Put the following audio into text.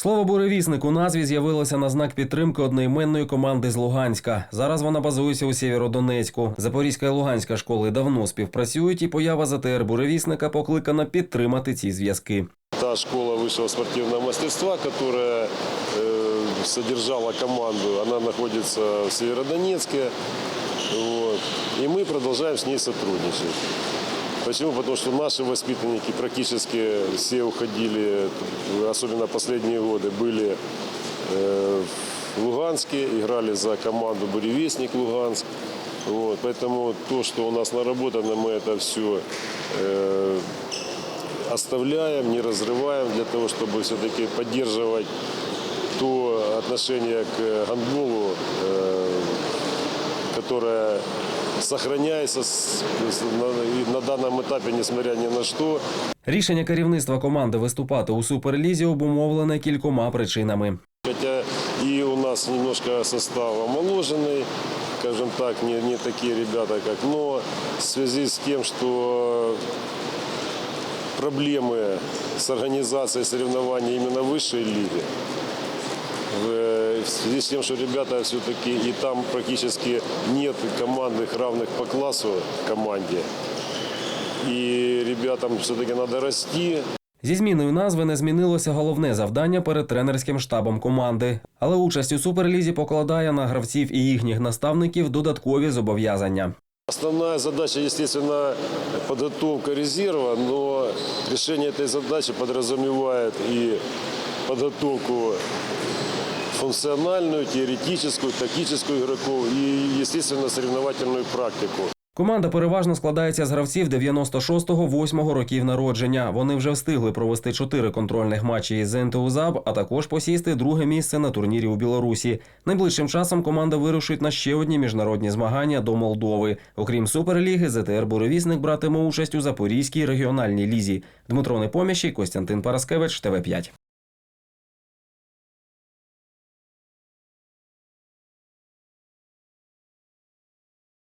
Слово буревісник у назві з'явилося на знак підтримки одноіменної команди з Луганська. Зараз вона базується у Сєвєродонецьку. Запорізька і Луганська школи давно співпрацюють, і поява ЗТР буревісника покликана підтримати ці зв'язки. Та школа высшего спортивного мастерства, которая э, содержала команду, она находится в Северодонецке. Вот. И мы продолжаем с ней сотрудничать. Почему? Потому что наши воспитанники практически все уходили, особенно последние годы, были э, в Луганске, играли за команду «Буревестник Луганск». Вот. Поэтому то, что у нас наработано, мы это все э, оставляем, не разрываем для того, чтобы все-таки поддерживать то отношение к гандболу, э, которое сохраняется с- с- на, и на данном этапе, несмотря ни на что. Рішення керівництва команди виступати у суперлізі обумовлене кількома причинами. Хотя и у нас немножко состав омоложенный, скажем так, не, не такие ребята, как, но в связи с тем, что проблемы с организацией соревнований именно высшей лиги, в в связи с тем, что ребята все-таки и там практически нет командных равных по классу команде, и ребятам все-таки надо расти, Зі зміною назви не змінилося головне завдання перед тренерським штабом команди. Але участь у суперлізі покладає на гравців і їхніх наставників додаткові зобов'язання. Основная задача, естественно, подготовка резерва, но решение этой задачи подразумевает и подготовку функциональную, теоретическую, тактическую игроков и, естественно, соревновательную практику. Команда переважно складається з гравців 96-8 років народження. Вони вже встигли провести чотири контрольних матчі із ЗНТУ ЗАБ, а також посісти друге місце на турнірі у Білорусі. Найближчим часом команда вирушить на ще одні міжнародні змагання до Молдови. Окрім суперліги, ЗТР Буревісник братиме участь у Запорізькій регіональній лізі. Дмитро Непоміщий, Костянтин Параскевич, ТВ 5